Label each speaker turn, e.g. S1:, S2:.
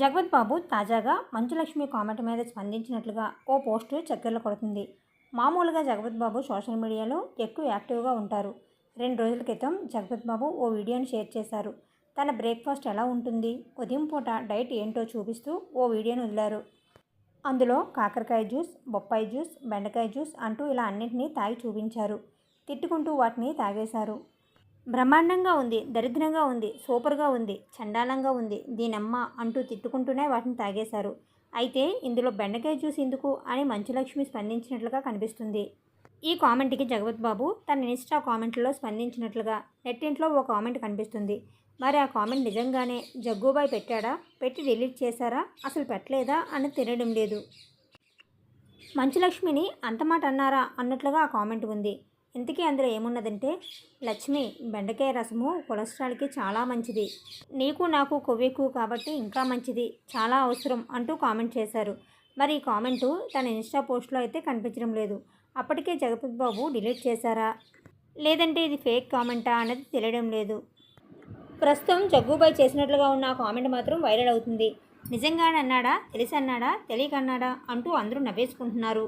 S1: జగవత్ బాబు తాజాగా మంచులక్ష్మి కామెంట్ మీద స్పందించినట్లుగా ఓ పోస్టు చక్కెరలు కొడుతుంది. మామూలుగా జగవత్ బాబు సోషల్ మీడియాలో ఎక్కువ యాక్టివ్గా ఉంటారు. రెండు రోజుల క్రితం జగవత్ బాబు ఓ వీడియోని షేర్ చేశారు. తన బ్రేక్ఫాస్ట్ ఎలా ఉంటుంది ఉదయం పూట డైట్ ఏంటో చూపిస్తూ ఓ వీడియోని వదిలారు. అందులో కాకరకాయ జ్యూస్ బొప్పాయి జ్యూస్ బెండకాయ జ్యూస్ అంటూ ఇలా అన్నింటినీ తాగి చూపించారు. తిట్టుకుంటూ వాటిని తాగేశారు. బ్రహ్మాండంగా ఉంది దరిద్రంగా ఉంది సూపర్గా ఉంది చండాలంగా ఉంది దీనమ్మ అంటూ తిట్టుకుంటూనే వాటిని తాగేశారు. అయితే ఇందులో బెండకాయ జ్యూస్ ఎందుకు అని మంచులక్ష్మి స్పందించినట్లుగా కనిపిస్తుంది. ఈ కామెంట్కి జగవత్ బాబు తన ఇన్స్టా కామెంట్లో స్పందించినట్లుగా నెట్టింట్లో ఓ కామెంట్ కనిపిస్తుంది. మరి ఆ కామెంట్ నిజంగానే జగ్గుబాయ్ పెట్టాడా? పెట్టి డిలీట్ చేశారా? అసలు పెట్టలేదా? అని తెలియడం లేదు. మంచులక్ష్మిని అంతమాట అన్నారా? అన్నట్లుగా ఆ కామెంట్ ఉంది. ఇంతకీ అందులో ఏమున్నదంటే లక్ష్మి బెండకాయ రసము కొలెస్ట్రాల్కి చాలా మంచిది. నీకు నాకు కొవ్వెక్కువ కాబట్టి ఇంకా మంచిది. చాలా అవసరం అంటూ కామెంట్ చేశారు. మరి ఈ కామెంటు తన ఇన్స్టా పోస్ట్లో అయితే కనిపించడం లేదు. అప్పటికే జగపతి బాబు డిలీట్ చేశారా? లేదంటే ఇది ఫేక్ కామెంటా అన్నది తెలియడం లేదు. ప్రస్తుతం జగ్గుబాయ్ చేసినట్లుగా ఉన్న ఆ కామెంట్ మాత్రం వైరల్ అవుతుంది. నిజంగానే అన్నాడా తెలిసి అన్నాడా తెలియక అన్నాడా అంటూ అందరూ నవ్వేసుకుంటున్నారు.